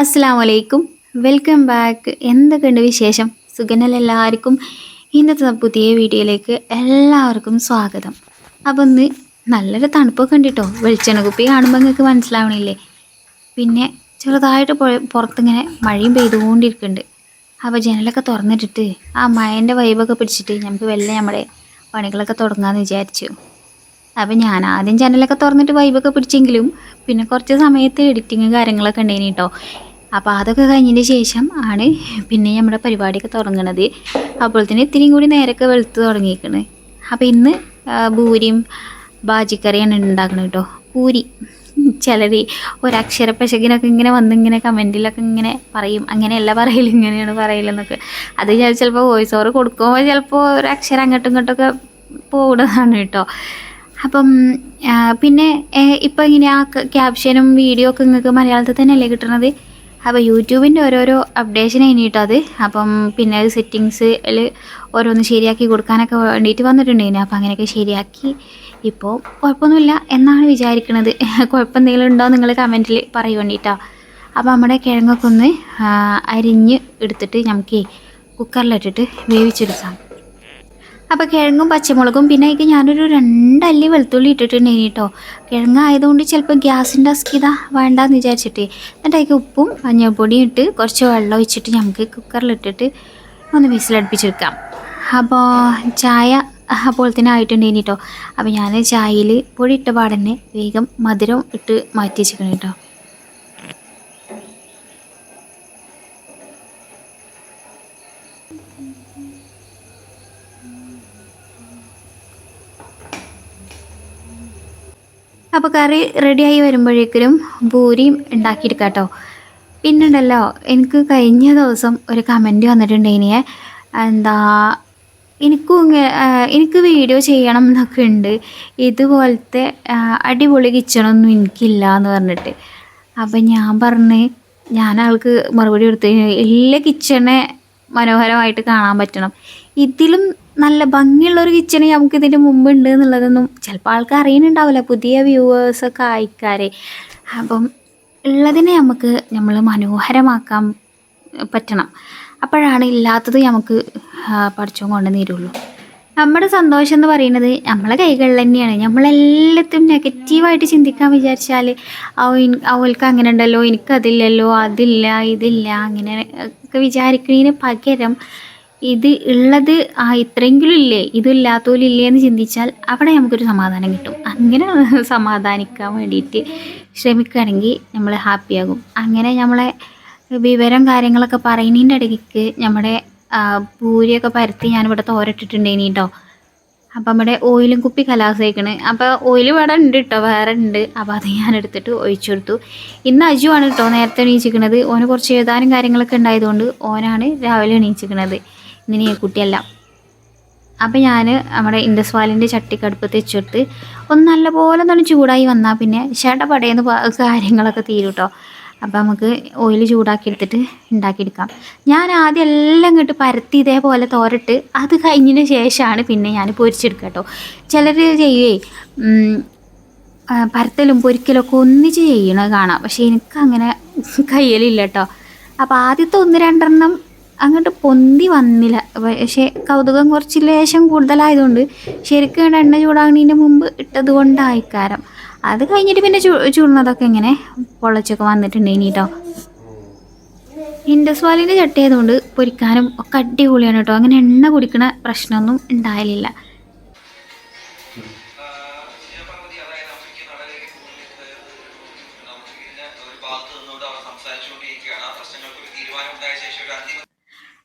അസ്സാം വലൈക്കും welcome back. എന്തൊക്കെയുണ്ട് വിശേഷം? സുഖനല്ല എല്ലാവർക്കും? ഇന്നത്തെ പുതിയ വീഡിയോയിലേക്ക് എല്ലാവർക്കും സ്വാഗതം. അപ്പം ഇന്ന് നല്ലൊരു തണുപ്പൊക്കെ ഉണ്ട് കേട്ടോ വെളിച്ചെണ്ണ കുപ്പി കാണുമ്പോൾ നിങ്ങൾക്ക് മനസ്സിലാവണില്ലേ? പിന്നെ ചെറുതായിട്ട് പുറത്തിങ്ങനെ മഴയും പെയ്തുകൊണ്ടിരിക്കുന്നുണ്ട്. അപ്പോൾ ജനലൊക്കെ തുറന്നിട്ടിട്ട് ആ മഴന്റെ വൈബൊക്കെ പിടിച്ചിട്ട് നമുക്ക് വെല്ല നമ്മുടെ പണികളൊക്കെ തുടങ്ങാമെന്ന് വിചാരിച്ചു. അപ്പം ഞാൻ ആദ്യം ചാനലൊക്കെ തുറന്നിട്ട് വൈബൊക്കെ പിടിച്ചെങ്കിലും പിന്നെ കുറച്ച് സമയത്ത് എഡിറ്റിങ് കാര്യങ്ങളൊക്കെ ഉണ്ടായിന് കേട്ടോ അപ്പോൾ അതൊക്കെ കഴിഞ്ഞതിന് ശേഷം ആണ് പിന്നെ നമ്മുടെ പരിപാടിയൊക്കെ തുടങ്ങണത്. അപ്പോഴത്തേന് ഇത്തിരിയും കൂടി നേരൊക്കെ വെളുത്ത് തുടങ്ങിയിരിക്കണ് അപ്പോൾ ഇന്ന് ഭൂരിയും ബാജിക്കറിയാണ് ഉണ്ടാക്കുന്നത് കേട്ടോ പൂരി. ചിലർ ഒരക്ഷര പശകിനൊക്കെ ഇങ്ങനെ വന്ന് ഇങ്ങനെ കമന്റിലൊക്കെ ഇങ്ങനെ പറയും. അങ്ങനെയല്ല പറയില്ല ഇങ്ങനെയാണ് പറയലെന്നൊക്കെ അത് ചിലപ്പോൾ വോയിസ് ഓവർ കൊടുക്കുമ്പോൾ ചിലപ്പോൾ ഒരു അക്ഷരം അങ്ങോട്ടും ഇങ്ങോട്ടൊക്കെ പോകുന്നതാണ് കേട്ടോ അപ്പം പിന്നെ ഇപ്പം ഇങ്ങനെ ആ ക്യാപ്ഷനും വീഡിയോ ഒക്കെ നിങ്ങൾക്ക് മലയാളത്തിൽ തന്നെയല്ലേ കിട്ടുന്നത് അപ്പോൾ യൂട്യൂബിന്റെ ഓരോരോ അപ്ഡേഷൻ കഴിഞ്ഞിട്ടത് അത്. അപ്പം പിന്നെ സെറ്റിങ്സ് സെറ്റിങ്സിൽ ഓരോന്ന് ശരിയാക്കി കൊടുക്കാനൊക്കെ വേണ്ടിയിട്ട് വന്നിട്ടുണ്ടായിരുന്നു അപ്പം അങ്ങനെയൊക്കെ ശരിയാക്കി. ഇപ്പോൾ കുഴപ്പമൊന്നുമില്ല എന്നാണ് വിചാരിക്കുന്നത് കുഴപ്പം എന്തെങ്കിലും ഉണ്ടോ നിങ്ങൾ കമന്റിൽ പറയും വേണ്ടിയിട്ടോ അപ്പോൾ നമ്മുടെ കിഴങ്ങൊക്കെ ഒന്ന് അരിഞ്ഞ് എടുത്തിട്ട് നമുക്ക് കുക്കറിലിട്ടിട്ട് വേവിച്ചെടുക്കാം. അപ്പോൾ കിഴങ്ങും പച്ചമുളകും പിന്നെ അതിക്ക് ഞാനൊരു രണ്ടല്ലി വെളുത്തുള്ളി ഇട്ടിട്ടുണ്ട് കേട്ടോ. കിഴങ്ങായതുകൊണ്ട് ചിലപ്പോൾ ഗ്യാസിന്റെ അസ്കിത വേണ്ടാന്ന് വിചാരിച്ചിട്ട്. എന്നിട്ട് അതിക്ക് ഉപ്പും മഞ്ഞൾപ്പൊടിയും ഇട്ട് കുറച്ച് വെള്ളം ഒഴിച്ചിട്ട് നമുക്ക് കുക്കറിലിട്ടിട്ട് ഒന്ന് വിസിലടുപ്പിച്ചെടുക്കാം. അപ്പോൾ ചായ അപ്പോൾ തന്നെ ആയിട്ടുണ്ടെങ്കിൽ കേട്ടോ. അപ്പോൾ ഞാൻ ചായയിൽ പൊടി ഇട്ട പാടന്നെ വേഗം മധുരം ഇട്ട് മാറ്റി വെച്ചിരിക്കണം കേട്ടോ. അപ്പോൾ കറി റെഡിയായി വരുമ്പോഴേക്കും പൂരിയും ഉണ്ടാക്കിയെടുക്കാം കേട്ടോ പിന്നുണ്ടല്ലോ എനിക്ക് കഴിഞ്ഞ ദിവസം ഒരു കമന്റ് വന്നിട്ടുണ്ടായിനെ. എന്താ എനിക്കും ഇങ്ങനെ എനിക്ക് വീഡിയോ ചെയ്യണം എന്നൊക്കെ ഉണ്ട്. ഇതുപോലത്തെ അടിപൊളി കിച്ചണൊന്നും എനിക്കില്ല എന്ന് പറഞ്ഞിട്ട്. അപ്പം ഞാൻ പറഞ്ഞ് ഞാൻ ആൾക്ക് മറുപടി കൊടുത്തു എല്ലാ കിച്ചണെ മനോഹരമായിട്ട് കാണാൻ പറ്റണം. ഇതിലും നല്ല ഭംഗിയുള്ള ഒരു കിച്ചണ് നമുക്ക് ഇതിന്റെ മുമ്പ് ഉണ്ട് എന്നുള്ളതൊന്നും ചിലപ്പോൾ ആൾക്കാർ അറിയുന്നുണ്ടാവില്ല. പുതിയ വ്യൂവേഴ്സൊക്കെ ആയിക്കാരെ. അപ്പം ഉള്ളതിനെ നമുക്ക് നമ്മൾ മനോഹരമാക്കാൻ പറ്റണം. അപ്പോഴാണ് ഇല്ലാത്തത് നമുക്ക് പഠിച്ചും കൊണ്ട് തരുള്ളൂ. നമ്മുടെ സന്തോഷം എന്ന് പറയുന്നത് നമ്മളെ കൈകളിൽ തന്നെയാണ്. നമ്മളെല്ലാത്തും നെഗറ്റീവായിട്ട് ചിന്തിക്കാൻ വിചാരിച്ചാൽ അവ അവൾക്ക് അങ്ങനെ ഉണ്ടല്ലോ എനിക്കതില്ലല്ലോ അതില്ല ഇതില്ല അങ്ങനെ ഒക്കെ വിചാരിക്കുന്നതിന് പകരം ഇത് ഉള്ളത് ആ ഇത്രയെങ്കിലും ഇല്ലേ ഇതില്ലാത്തോലില്ലേ എന്ന് ചിന്തിച്ചാൽ അവിടെ നമുക്കൊരു സമാധാനം കിട്ടും. അങ്ങനെ സമാധാനിക്കാൻ വേണ്ടിയിട്ട് ശ്രമിക്കുകയാണെങ്കിൽ നമ്മൾ ഹാപ്പിയാകും. അങ്ങനെ നമ്മളെ വിവരം കാര്യങ്ങളൊക്കെ പറയുന്നതിന്റെ ഇടയ്ക്ക് നമ്മുടെ പൂരിയൊക്കെ പരത്തി ഞാനിവിടെ തോരട്ടിട്ടുണ്ടേനി കേട്ടോ അപ്പം നമ്മുടെ ഓയിലും കുപ്പി കലാസേക്കണ്. അപ്പോൾ ഓയിൽ വേറെ ഉണ്ട് കേട്ടോ വേറെ ഉണ്ട്. അപ്പോൾ അത് ഞാൻ എടുത്തിട്ട് ഒഴിച്ചു കൊടുത്തു. ഇന്ന് അജുവാണ് കേട്ടോ നേരത്തെ എണീച്ചിക്കണത്. ഓന് കുറച്ച് എഴുതാനും കാര്യങ്ങളൊക്കെ ഉണ്ടായതുകൊണ്ട് ഓനാണ് രാവിലെ എണീച്ചിരിക്കണത് ഇന്നിനി കുട്ടിയല്ല. അപ്പം ഞാൻ നമ്മുടെ ഇൻഡസ് വാലിന്റെ ചട്ടിക്കടുപ്പത്ത് വെച്ചിട്ട് ഒന്ന് നല്ലപോലെ നല്ല ചൂടായി വന്നാൽ പിന്നെ ചേട്ട കാര്യങ്ങളൊക്കെ തീരും കേട്ടോ അപ്പം നമുക്ക് ഓയിൽ ചൂടാക്കി എടുത്തിട്ട് ഉണ്ടാക്കിയെടുക്കാം ഞാൻ ആദ്യം എല്ലാം ഇങ്ങോട്ട് പരത്തി ഇതേപോലെ തോരട്ട് അത് കഴിഞ്ഞതിന് ശേഷമാണ് പിന്നെ ഞാൻ പൊരിച്ചെടുക്കുക കേട്ടോ ചിലർ ചെയ്യുവേ പരത്തലും പൊരിക്കലൊക്കെ ഒന്നിച്ച് ചെയ്യണത് കാണാം. പക്ഷേ എനിക്ക് അങ്ങനെ കയ്യലില്ല കേട്ടോ അപ്പോൾ ആദ്യത്തെ ഒന്ന് രണ്ടെണ്ണം അങ്ങോട്ട് പൊന്തി വന്നില്ല. പക്ഷേ കൗതുകം കുറച്ച് ലേശം കൂടുതലായതുകൊണ്ട് ശരിക്കും എണ്ണ ചൂടാകുന്നതിന് മുമ്പ് ഇട്ടത് കൊണ്ടായിക്കാരം അത് കഴിഞ്ഞിട്ട് പിന്നെ ചൂ ചൂടുന്നതൊക്കെ ഇങ്ങനെ പൊള്ളച്ചൊക്കെ വന്നിട്ടുണ്ട് കേട്ടോ ഇൻഡസ് വാലിന്റെ ആയതുകൊണ്ട് പൊരിക്കാനും ഒക്കെ അടിപൊളിയാണ് കേട്ടോ. അങ്ങനെ എണ്ണ കുടിക്കണ പ്രശ്നമൊന്നും ഉണ്ടായാലില്ല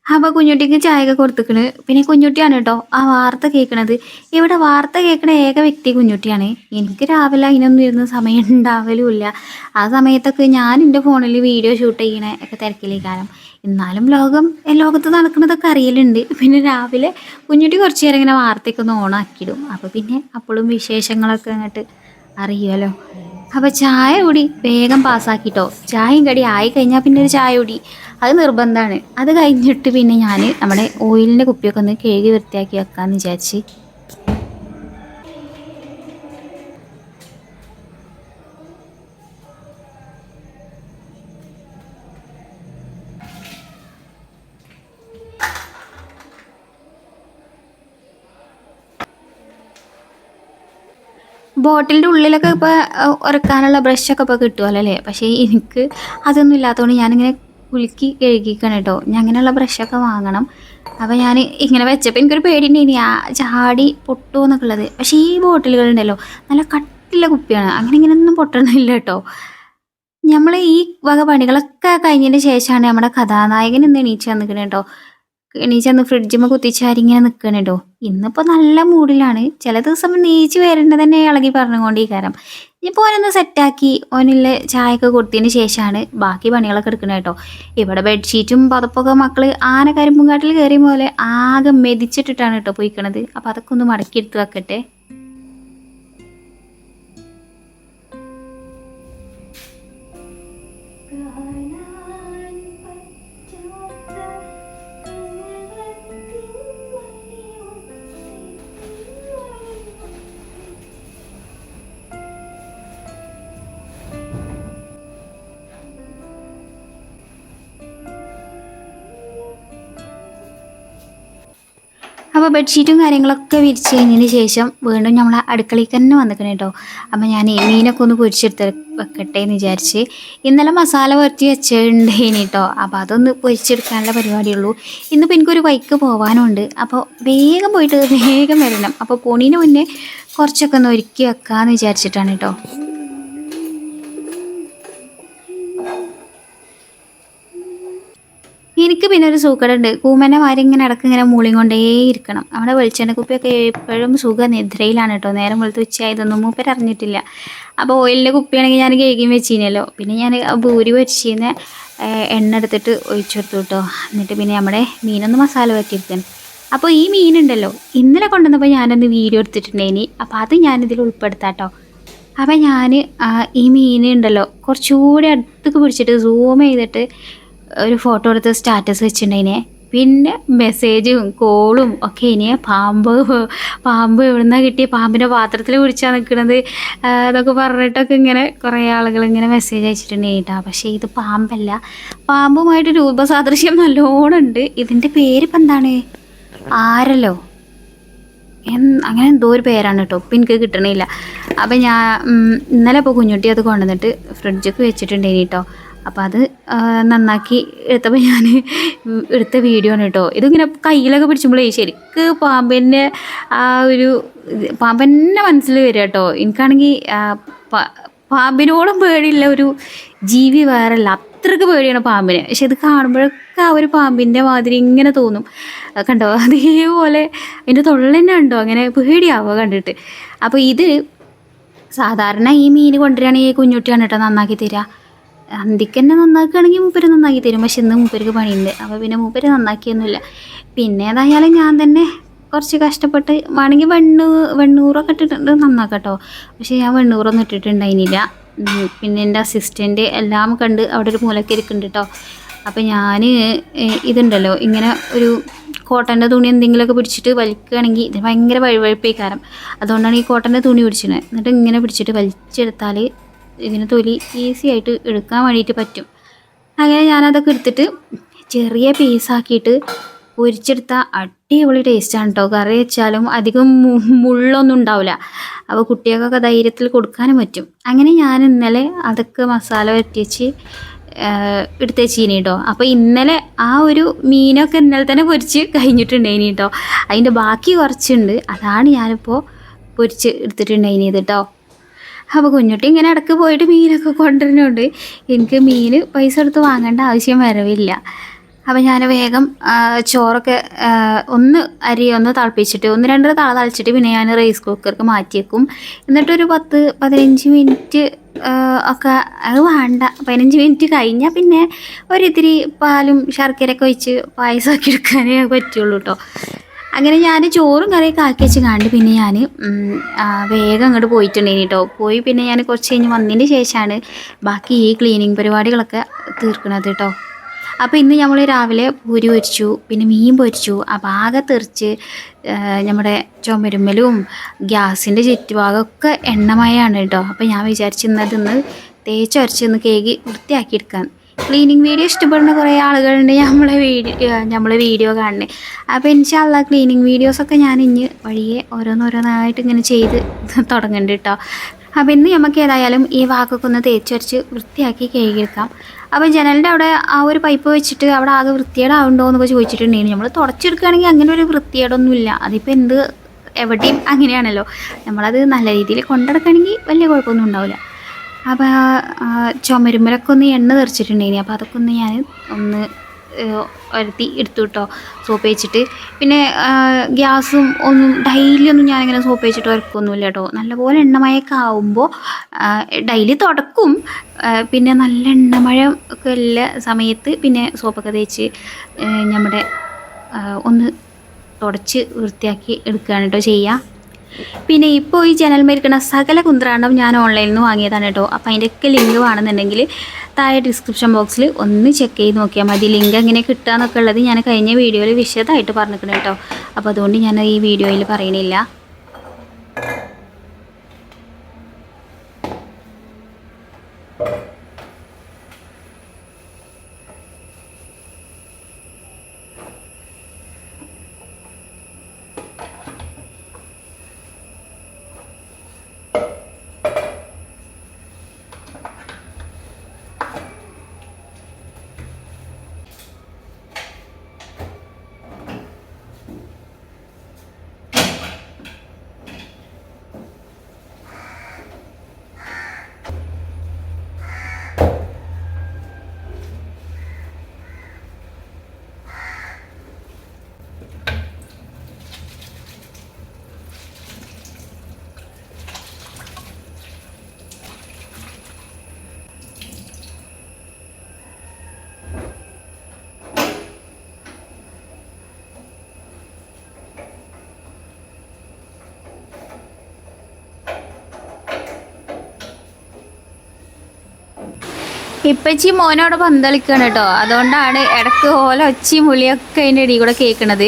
അപ്പോൾ കുഞ്ഞുട്ടിക്ക് ചായയൊക്കെ കൊടുത്തിക്കണ്. പിന്നെ കുഞ്ഞുട്ടിയാണ് കേട്ടോ ആ വാർത്ത കേൾക്കണത് ഇവിടെ വാർത്ത കേൾക്കണ ഏക വ്യക്തി കുഞ്ഞുട്ടിയാണ്. എനിക്ക് രാവിലെ അതിനൊന്നും ഇരുന്ന സമയം ഉണ്ടാവലുമില്ല. ആ സമയത്തൊക്കെ ഞാൻ എന്റെ ഫോണിൽ വീഡിയോ ഷൂട്ട് ചെയ്യണ ഒക്കെ തിരക്കിലേക്കാരം. എന്നാലും ലോകം ലോകത്ത് നടക്കുന്നതൊക്കെ അറിയലുണ്ട്. പിന്നെ രാവിലെ കുഞ്ഞുട്ടി കുറച്ച് നേരം ഇങ്ങനെ വാർത്തയൊക്കെ ഒന്ന് ഓണാക്കിയിടും. അപ്പോൾ പിന്നെ അപ്പോഴും വിശേഷങ്ങളൊക്കെ അങ്ങോട്ട് അറിയുമല്ലോ അപ്പോൾ ചായ കൂടി വേഗം പാസ്സാക്കിട്ടോ. ചായയും കടി ആയി കഴിഞ്ഞാൽ പിന്നെ ഒരു ചായ കൂടി. അത് നിർബന്ധമാണ് അത് കഴിഞ്ഞിട്ട് പിന്നെ ഞാൻ നമ്മുടെ ഓയിലിന്റെ കുപ്പിയൊക്കെ ഒന്ന് കഴുകി വൃത്തിയാക്കി വെക്കാമെന്ന് വിചാരിച്ച്. ബോട്ടിലിന്റെ ഉള്ളിലൊക്കെ ഇപ്പോൾ ഉറക്കാനുള്ള ബ്രഷൊക്കെ ഇപ്പോൾ കിട്ടുമല്ലോ അല്ലേ? പക്ഷേ എനിക്ക് അതൊന്നും ഇല്ലാത്തതുകൊണ്ട് ഞാനിങ്ങനെ കുലുക്കി കഴുകിക്കണം കേട്ടോ. ഞാൻ അങ്ങനെയുള്ള ബ്രഷൊക്കെ വാങ്ങണം. അപ്പോൾ ഞാൻ ഇങ്ങനെ വെച്ചപ്പോൾ എനിക്കൊരു പേടിയുണ്ടായിനി ആ ചാടി പൊട്ടുമോ എന്നൊക്കെ ഉള്ളത് പക്ഷേ ഈ ബോട്ടിലുകളുണ്ടല്ലോ നല്ല കട്ടിയുള്ള കുപ്പിയാണ്. അങ്ങനെ ഇങ്ങനെയൊന്നും പൊട്ടണമില്ല കേട്ടോ. നമ്മൾ ഈ വക പണികളൊക്കെ കഴിഞ്ഞതിന് ശേഷമാണ് നമ്മുടെ കഥാനായകൻ ഇന്ന് എണീച്ച് വന്നിരിക്കുന്നത് കേട്ടോ. എണീച്ച് വന്ന് ഫ്രിഡ്ജിമ്മ കുത്തിച്ചാരിങ്ങനെ നിൽക്കണ കേട്ടോ ഇന്നിപ്പോൾ നല്ല മൂഡിലാണ്. ചില ദിവസം നീച്ച് വരേണ്ടത് തന്നെ ഇളകി പറഞ്ഞുകൊണ്ടിരിക്കാരം. ഇനിയിപ്പോൾ ഓനൊന്ന് സെറ്റാക്കി ഓനിൽ ചായയൊക്കെ കൊടുത്തതിന് ശേഷമാണ് ബാക്കി പണികളൊക്കെ എടുക്കണത് കേട്ടോ ഇവിടെ ബെഡ്ഷീറ്റും പതപ്പൊക്കെ മക്കൾ ആന കരിമ്പുംകാട്ടിൽ കയറിയ പോലെ ആകെ മെതിച്ചിട്ടിട്ടാണ് കേട്ടോ പോയിക്കണത്. അപ്പോൾ അതൊക്കെ ഒന്ന് മടക്കി എടുത്ത് വെക്കട്ടെ. അപ്പോൾ ബെഡ്ഷീറ്റും കാര്യങ്ങളൊക്കെ വിരിച്ച് കഴിഞ്ഞതിന് ശേഷം വീണ്ടും നമ്മൾ അടുക്കളയ്ക്ക് തന്നെ വന്നിക്കണം കേട്ടോ അപ്പോൾ ഞാൻ മീനൊക്കെ ഒന്ന് പൊരിച്ചെടുത്ത് വെക്കട്ടെ എന്ന് വിചാരിച്ച് ഇന്നലെ മസാല പുരത്തി വെച്ചിട്ടുണ്ടേനി കേട്ടോ അപ്പോൾ അതൊന്ന് പൊരിച്ചെടുക്കാനുള്ള പരിപാടിയുള്ളൂ. ഇന്നിപ്പോൾ എനിക്കൊരു വൈക്ക് പോകാനുണ്ട് അപ്പോൾ വേഗം പോയിട്ട് വേഗം വരണം. അപ്പോൾ പോണീന് മുന്നേ കുറച്ചൊക്കെ ഒന്ന് ഒരുക്കി വെക്കാമെന്ന് വിചാരിച്ചിട്ടാണ് കേട്ടോ എനിക്ക് പിന്നെ ഒരു സൂക്കടുണ്ട് വാരി ഇങ്ങനെ ഇടയ്ക്ക് ഇങ്ങനെ മൂളിയും കൊണ്ടേ ഇരിക്കണം. അവിടെ വെളിച്ചെണ്ണ കുപ്പിയൊക്കെ എപ്പോഴും സുഖ നിദ്രയിലാണ് കേട്ടോ നേരം വെളുത്ത് ഉച്ചയായതൊന്നും മൂപ്പർ അറിഞ്ഞിട്ടില്ല. അപ്പോൾ ഓയിലിന്റെ കുപ്പിയാണെങ്കിൽ ഞാൻ കേൾക്കുകയും വെച്ചിനല്ലോ. പിന്നെ ഞാൻ ഭൂരി പൊരിച്ചിരുന്ന എണ്ണ എടുത്തിട്ട് ഒഴിച്ചു കൊടുത്തു കേട്ടോ എന്നിട്ട് പിന്നെ നമ്മുടെ മീനൊന്ന് മസാല പറ്റിയിരിക്കണം അപ്പോൾ ഈ മീനുണ്ടല്ലോ. ഇന്നലെ കൊണ്ടുവന്നപ്പോൾ ഞാനൊന്ന് വീഡിയോ എടുത്തിട്ടുണ്ടേനി അപ്പോൾ അത് ഞാനിതിൽ ഉൾപ്പെടുത്താം കേട്ടോ അപ്പോൾ ഞാൻ ഈ മീൻ ഉണ്ടല്ലോ കുറച്ചുകൂടി അടുത്തേക്ക് പിടിച്ചിട്ട് സൂം ചെയ്തിട്ട് ഒരു ഫോട്ടോ എടുത്ത് സ്റ്റാറ്റസ് വെച്ചിട്ടുണ്ടതിനെ പിന്നെ മെസ്സേജും കോളും ഒക്കെ ഇനി പാമ്പ് പാമ്പ് എവിടുന്നാ കിട്ടിയ? പാമ്പിന്റെ പാത്രത്തിൽ കുടിച്ചാൽ നിൽക്കുന്നത് അതൊക്കെ പറഞ്ഞിട്ടൊക്കെ ഇങ്ങനെ കുറേ ആളുകൾ ഇങ്ങനെ മെസ്സേജ് അയച്ചിട്ടുണ്ട് കേട്ടോ പക്ഷേ ഇത് പാമ്പല്ല. പാമ്പുമായിട്ട് രൂപസാദൃശ്യം നല്ലോണം ഉണ്ട്. ഇതിന്റെ പേരിപ്പം എന്താണ്? ആരല്ലോ? അങ്ങനെ എന്തോ ഒരു പേരാണ് കേട്ടോ ഇപ്പം എനിക്ക് കിട്ടണില്ല. അപ്പം ഞാൻ ഇന്നലെ ഇപ്പോൾ കുഞ്ഞുട്ടി അത് കൊണ്ടുവന്നിട്ട് ഫ്രിഡ്ജൊക്കെ വെച്ചിട്ടുണ്ടേനി കേട്ടോ അപ്പോൾ അത് നന്നാക്കി എടുത്തപ്പോൾ ഞാൻ എടുത്ത വീഡിയോ ആണ് കേട്ടോ ഇതിങ്ങനെ കയ്യിലൊക്കെ പിടിച്ചുമ്പോഴേ ശരിക്ക് പാമ്പിന്റെ ആ ഒരു പാമ്പന്നെ മനസ്സിൽ വരിക കേട്ടോ എനിക്കാണെങ്കിൽ പാമ്പിനോളം പേടിയുള്ള ഒരു ജീവി വേറല്ല. അത്രയ്ക്ക് പേടിയാണ് പാമ്പിനെ. പക്ഷെ ഇത് കാണുമ്പോഴൊക്കെ ആ ഒരു പാമ്പിന്റെ മാതിരി ഇങ്ങനെ തോന്നും. കണ്ടോ? അതേപോലെ അതിന്റെ തൊള്ള തന്നെ ഉണ്ടോ അങ്ങനെ പേടിയാവുക കണ്ടിട്ട്. അപ്പോൾ ഇത് സാധാരണ ഈ മീൻ കൊണ്ടുവരികയാണെങ്കിൽ കുഞ്ഞുട്ടിയാണ് കേട്ടോ നന്നാക്കി തരിക. അന്തിക്ക് തന്നെ നന്നാക്കുകയാണെങ്കിൽ മൂപ്പര് നന്നാക്കി തരും. പക്ഷെ ഇന്ന് മൂപ്പർക്ക് പണിയുണ്ട്. അപ്പോൾ പിന്നെ മൂപ്പര് നന്നാക്കിയൊന്നുമില്ല. പിന്നെ ഏതായാലും ഞാൻ തന്നെ കുറച്ച് കഷ്ടപ്പെട്ട് വേണമെങ്കിൽ വെണ്ണൂ വെണ്ണൂറൊക്കെ ഇട്ടിട്ടുണ്ട് നന്നാക്കാം കേട്ടോ പക്ഷേ ഞാൻ വെണ്ണൂറൊന്നും ഇട്ടിട്ടുണ്ടായിരുന്നില്ല. പിന്നെ എന്റെ അസിസ്റ്റന്റ് എല്ലാം കണ്ട് അവിടെ ഒരു മൂലക്ക് ഇരിക്കുന്നുണ്ട് കേട്ടോ അപ്പോൾ ഞാൻ ഇതുണ്ടല്ലോ ഇങ്ങനെ ഒരു കോട്ടന്റെ തുണി എന്തെങ്കിലുമൊക്കെ പിടിച്ചിട്ട് വലിക്കുകയാണെങ്കിൽ ഇത് ഭയങ്കര വഴുവഴുപ്പേക്കാരം അതുകൊണ്ടാണ് ഈ കോട്ടന്റെ തുണി പിടിച്ചത്. എന്നിട്ട് ഇങ്ങനെ പിടിച്ചിട്ട് വലിച്ചെടുത്താൽ ഇതിന് തൊലി ഈസി ആയിട്ട് എടുക്കാൻ വേണ്ടിയിട്ട് പറ്റും. അങ്ങനെ ഞാനതൊക്കെ എടുത്തിട്ട് ചെറിയ പീസാക്കിയിട്ട് പൊരിച്ചെടുത്ത അടിപൊളി ടേസ്റ്റാണ് കേട്ടോ കറി വെച്ചാലും അധികം മുള്ളൊന്നും ഉണ്ടാവില്ല. അപ്പോൾ കുട്ടികൾക്കൊക്കെ ധൈര്യത്തിൽ കൊടുക്കാനും പറ്റും. അങ്ങനെ ഞാൻ ഇന്നലെ അതൊക്കെ മസാല വറ്റിച്ച് എടുത്ത് ചീനി കേട്ടോ അപ്പോൾ ഇന്നലെ ആ ഒരു മീനൊക്കെ ഇന്നലെ തന്നെ പൊരിച്ച് കഴിഞ്ഞിട്ടുണ്ടായിനി കേട്ടോ അതിന്റെ ബാക്കി കുറച്ചുണ്ട്. അതാണ് ഞാനിപ്പോൾ പൊരിച്ച് എടുത്തിട്ടുണ്ടായിനി കേട്ടോ അപ്പോൾ കുഞ്ഞുട്ടി ഇങ്ങനെ ഇടയ്ക്ക് പോയിട്ട് മീനൊക്കെ കൊണ്ടുവരുന്നുണ്ട്. എനിക്ക് മീൻ പൈസ കൊടുത്ത് വാങ്ങേണ്ട ആവശ്യം വരവില്ല. അപ്പോൾ ഞാൻ വേഗം ചോറൊക്കെ ഒന്ന് അരി ഒന്ന് തിളപ്പിച്ചിട്ട് ഒന്ന് രണ്ട് തള തളിച്ചിട്ട് പിന്നെ ഞാൻ റൈസ് കുക്കർക്ക് മാറ്റി വെക്കും എന്നിട്ടൊരു പത്ത് പതിനഞ്ച് മിനിറ്റ് ഒക്കെ അത് വേണ്ട. പതിനഞ്ച് മിനിറ്റ് കഴിഞ്ഞാൽ പിന്നെ ഒരിത്തിരി പാലും ശർക്കരയൊക്കെ ഒഴിച്ച് പായസമൊക്കെ എടുക്കാനേ പറ്റുള്ളൂ കേട്ടോ അങ്ങനെ ഞാൻ ചോറും കറിയൊക്കെ ആക്കി വെച്ച് കണ്ട് പിന്നെ ഞാൻ വേഗം അങ്ങോട്ട് പോയിട്ടുണ്ടേനി കേട്ടോ പോയി പിന്നെ ഞാൻ കുറച്ച് കഴിഞ്ഞ് വന്നതിന് ശേഷമാണ് ബാക്കി ഈ ക്ലീനിങ് പരിപാടികളൊക്കെ തീർക്കുന്നത് കേട്ടോ അപ്പോൾ ഇന്ന് നമ്മൾ രാവിലെ പൂരി പൊരിച്ചു പിന്നെ മീൻ പൊരിച്ചു അപ്പോൾ ആകെ തെറിച്ച് ആ, നമ്മുടെ ചുമരുമ്മലും ഗ്യാസിന്റെ ചുറ്റുഭാഗമൊക്കെ എണ്ണമയാണ് കേട്ടോ അപ്പോൾ ഞാൻ വിചാരിച്ചിരുന്നത് ഇന്ന് തേച്ചരച്ച് ഒന്ന് വൃത്തിയാക്കി എടുക്കാൻ. ക്ലീനിങ് വീഡിയോ ഇഷ്ടപ്പെടുന്ന കുറേ ആളുകളുണ്ട്. നമ്മളെ വീഡിയോ നമ്മളെ വീഡിയോ കാണുന്നത് അപ്പോൾ ഇൻഷാല്ല ക്ലീനിങ് വീഡിയോസൊക്കെ ഞാൻ ഇനി വഴിയെ ഓരോന്നോരോന്നായിട്ട് ഇങ്ങനെ ചെയ്ത് തുടങ്ങുന്നുണ്ട് കേട്ടോ അപ്പോൾ ഇന്ന് നമുക്ക് ഏതായാലും ഈ വാക്കൊക്കെ ഒന്ന് തേച്ചൊരച്ച് വൃത്തിയാക്കി കഴുകിയെടുക്കാം. അപ്പോൾ ജനലിന്റെ അവിടെ ആ ഒരു പൈപ്പ് വെച്ചിട്ട് അവിടെ ആകെ വൃത്തികേടാവുണ്ടോ എന്നൊക്കെ ചോദിച്ചിട്ടുണ്ടെങ്കിൽ നമ്മൾ തുടച്ചെടുക്കുകയാണെങ്കിൽ അങ്ങനെ ഒരു വൃത്തികേടൊന്നുമില്ല. അതിപ്പോൾ എന്ത് എവിടെയും അങ്ങനെയാണല്ലോ. നമ്മളത് നല്ല രീതിയിൽ കൊണ്ടെടുക്കുകയാണെങ്കിൽ വലിയ കുഴപ്പമൊന്നും ഉണ്ടാവില്ല. അപ്പോൾ ചുമരുമ്പലൊക്കെ ഒന്ന് എണ്ണ തെറിച്ചിട്ടുണ്ടായിനി. അപ്പോൾ അതൊക്കെ ഒന്ന് ഞാൻ ഒന്ന് ഒരത്തി എടുത്തു കേട്ടോ സോപ്പ് വെച്ചിട്ട് പിന്നെ ഗ്യാസും ഒന്നും ഡെയിലി ഒന്നും ഞാനിങ്ങനെ സോപ്പ് വെച്ചിട്ട് ഉരക്കൊന്നുമില്ല കേട്ടോ നല്ലപോലെ എണ്ണമയൊക്കെ ആവുമ്പോൾ ഡെയിലി തുടക്കും. പിന്നെ നല്ല എണ്ണമഴ ഒക്കെ ഉള്ള സമയത്ത് പിന്നെ സോപ്പൊക്കെ തേച്ച് ആ, നമ്മുടെ ഒന്ന് തുടച്ച് വൃത്തിയാക്കി എടുക്കുകയാണ് കേട്ടോ ചെയ്യുക പിന്നെ ഇപ്പോൾ ഈ ജനൽ ഇരിക്കുന്ന സകല കുന്ത്രാണ്ടം ഞാൻ ഓൺലൈനിൽ നിന്ന് വാങ്ങിയതാണ് കേട്ടോ. അപ്പോൾ അതിന്റെയൊക്കെ ലിങ്ക് വേണമെന്നുണ്ടെങ്കിൽ താഴെ ഡിസ്ക്രിപ്ഷൻ ബോക്സിൽ ഒന്ന് ചെക്ക് ചെയ്ത് നോക്കിയാൽ മതി. ലിങ്ക് എങ്ങനെ കിട്ടുക എന്നൊക്കെ ഉള്ളത് ഞാൻ കഴിഞ്ഞ വീഡിയോയിൽ വിശദമായിട്ട് പറഞ്ഞിട്ടുണ്ട് കേട്ടോ. അപ്പോൾ അതുകൊണ്ട് ഞാൻ ഈ വീഡിയോയിൽ പറയണില്ല ഇപ്പച്ചി മോനോടെ പന്തളിക്കണം കേട്ടോ. അതുകൊണ്ടാണ് ഇടയ്ക്ക് ഓല ഒച്ചി മുളിയൊക്കെ അതിന്റെ ഇടയിൽ കൂടെ കേൾക്കണത്.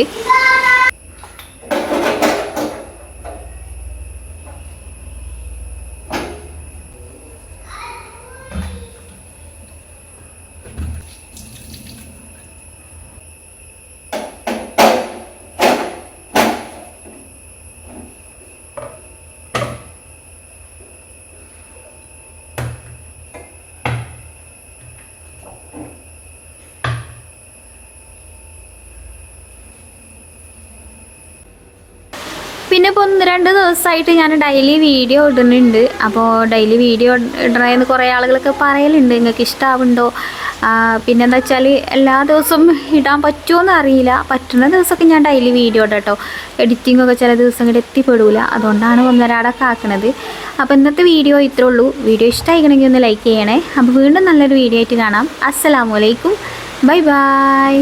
പിന്നെ ഇപ്പോൾ ഒന്ന് രണ്ട് ദിവസമായിട്ട് ഞാൻ ഡെയിലി വീഡിയോ ഇടുന്നുണ്ട്. അപ്പോൾ ഡെയിലി വീഡിയോ ഇടണമെന്ന് കുറേ ആളുകളൊക്കെ പറയലുണ്ട്. നിങ്ങൾക്ക് ഇഷ്ടമാവുണ്ടോ പിന്നെന്താ വെച്ചാൽ എല്ലാ ദിവസവും ഇടാൻ പറ്റുമോയെന്ന് അറിയില്ല. പറ്റുന്ന ദിവസമൊക്കെ ഞാൻ ഡെയിലി വീഡിയോ ഇടാം കേട്ടോ എഡിറ്റിംഗ് ഒക്കെ ചില ദിവസങ്ങളിൽ എത്തിപ്പെടില്ല അതുകൊണ്ടാണ് ഒന്നരാടൊക്കെ ആക്കണത്. അപ്പോൾ ഇന്നത്തെ വീഡിയോ ഇത്രേ ഉള്ളൂ. വീഡിയോ ഇഷ്ടമായിക്കണമെങ്കിൽ ഒന്ന് ലൈക്ക് ചെയ്യണേ. അപ്പോൾ വീണ്ടും നല്ലൊരു വീഡിയോ ആയിട്ട് കാണാം. അസ്സലാമു അലൈക്കും. Bye bye.